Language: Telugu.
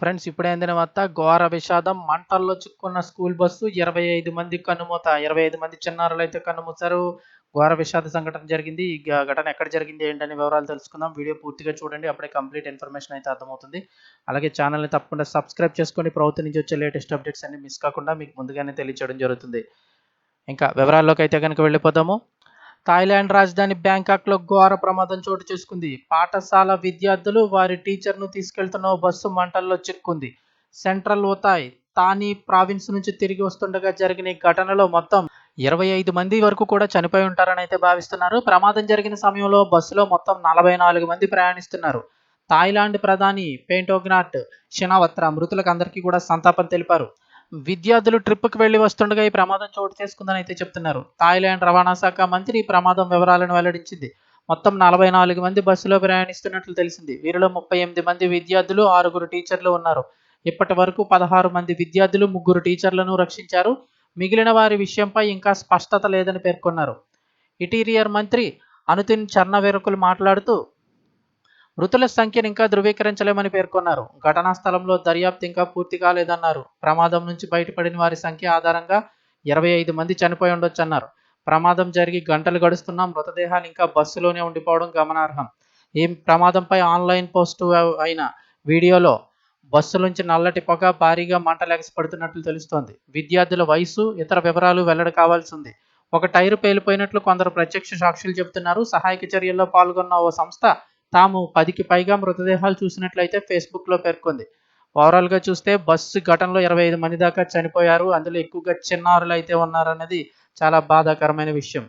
ఫ్రెండ్స్ ఇప్పుడే అందిన వార్త ఘోర విషాదం మంటల్లో చిక్కుకున్న స్కూల్ బస్సు ఇరవై ఐదు మంది కన్నుమూత ఇరవై ఐదు మంది చిన్నారులు అయితే కన్నుమూశారు. ఘోర విషాద సంఘటన జరిగింది. ఈ ఘటన ఎక్కడ జరిగింది ఏంటనే వివరాలు తెలుసుకుందాం. వీడియో పూర్తిగా చూడండి. అప్పుడే కంప్లీట్ ఇన్ఫర్మేషన్ అయితే అర్థమవుతుంది. అలాగే ఛానల్ని తప్పకుండా సబ్స్క్రైబ్ చేసుకోండి ప్రభుత్వం నుంచి వచ్చే లేటెస్ట్ అప్డేట్స్ అన్ని మిస్ కాకుండా మీకు ముందుగానే తెలియచేయడం జరుగుతుంది. ఇంకా వివరాల్లోకి అయితే కనుక వెళ్ళిపోదాము. థాయిలాండ్ రాజధాని బ్యాంకాక్లో ఘోర ప్రమాదం చోటు చేసుకుంది. పాఠశాల విద్యార్థులు వారి టీచర్ను తీసుకెళ్తున్న ఓ బస్సు మంటల్లో చిక్కుంది సెంట్రల్ ఉతాయ్ తానీ ప్రావిన్స్ నుంచి తిరిగి వస్తుండగా జరిగిన ఘటనలో మొత్తం ఇరవై ఐదు మంది వరకు కూడా చనిపోయి ఉంటారని అయితే భావిస్తున్నారు. ప్రమాదం జరిగిన సమయంలో బస్సులో మొత్తం నలభై నాలుగు మంది ప్రయాణిస్తున్నారు. థాయిలాండ్ ప్రధాని పెయింటోగ్నాట్ షినావత్ర మృతులకు అందరికీ కూడా సంతాపం తెలిపారు. విద్యార్థులు ట్రిప్కి వెళ్ళి వస్తుండగా ఈ ప్రమాదం చోటు చేసుకుందని అయితే చెప్తున్నారు. థాయిలాండ్ రవాణా శాఖ మంత్రి ఈ ప్రమాదం వివరాలను వెల్లడించింది. మొత్తం నలభై నాలుగు మంది బస్సులో ప్రయాణిస్తున్నట్లు తెలిసింది. వీరిలో ముప్పై ఎనిమిది మంది విద్యార్థులు ఆరుగురు టీచర్లు ఉన్నారు. ఇప్పటి వరకు పదహారు మంది విద్యార్థులు ముగ్గురు టీచర్లను రక్షించారు. మిగిలిన వారి విషయంపై ఇంకా స్పష్టత లేదని పేర్కొన్నారు. ఇటీరియర్ మంత్రి అనుతిన్ చర్ణవీరకులు మాట్లాడుతూ మృతుల సంఖ్యను ఇంకా ధృవీకరించలేమని పేర్కొన్నారు. ఘటనా స్థలంలో దర్యాప్తు ఇంకా పూర్తి కాలేదన్నారు. ప్రమాదం నుంచి బయటపడిన వారి సంఖ్య ఆధారంగా ఇరవై ఐదు మంది చనిపోయి ఉండొచ్చన్నారు. ప్రమాదం జరిగి గంటలు గడుస్తున్నా మృతదేహాలు ఇంకా బస్సులోనే ఉండిపోవడం గమనార్హం. ఈ ప్రమాదంపై ఆన్లైన్ పోస్టు అయిన వీడియోలో బస్సు నుంచి నల్లటి పొగ భారీగా మంటలు ఎగసిపడుతున్నట్లు తెలుస్తోంది. విద్యార్థుల వయసు ఇతర వివరాలు వెల్లడి కావాల్సింది ఒక టైరు పేలిపోయినట్లు కొందరు ప్రత్యక్ష సాక్షులు చెబుతున్నారు. సహాయక చర్యల్లో పాల్గొన్న ఓ సంస్థ తాము పదికి పైగా మృతదేహాలు చూసినట్లయితే ఫేస్బుక్లో పేర్కొంది. ఓవరాల్గా చూస్తే బస్సు ఘటనలో ఇరవై ఐదు మంది దాకా చనిపోయారు. అందులో ఎక్కువగా చిన్నారులు అయితే ఉన్నారన్నది చాలా బాధాకరమైన విషయం.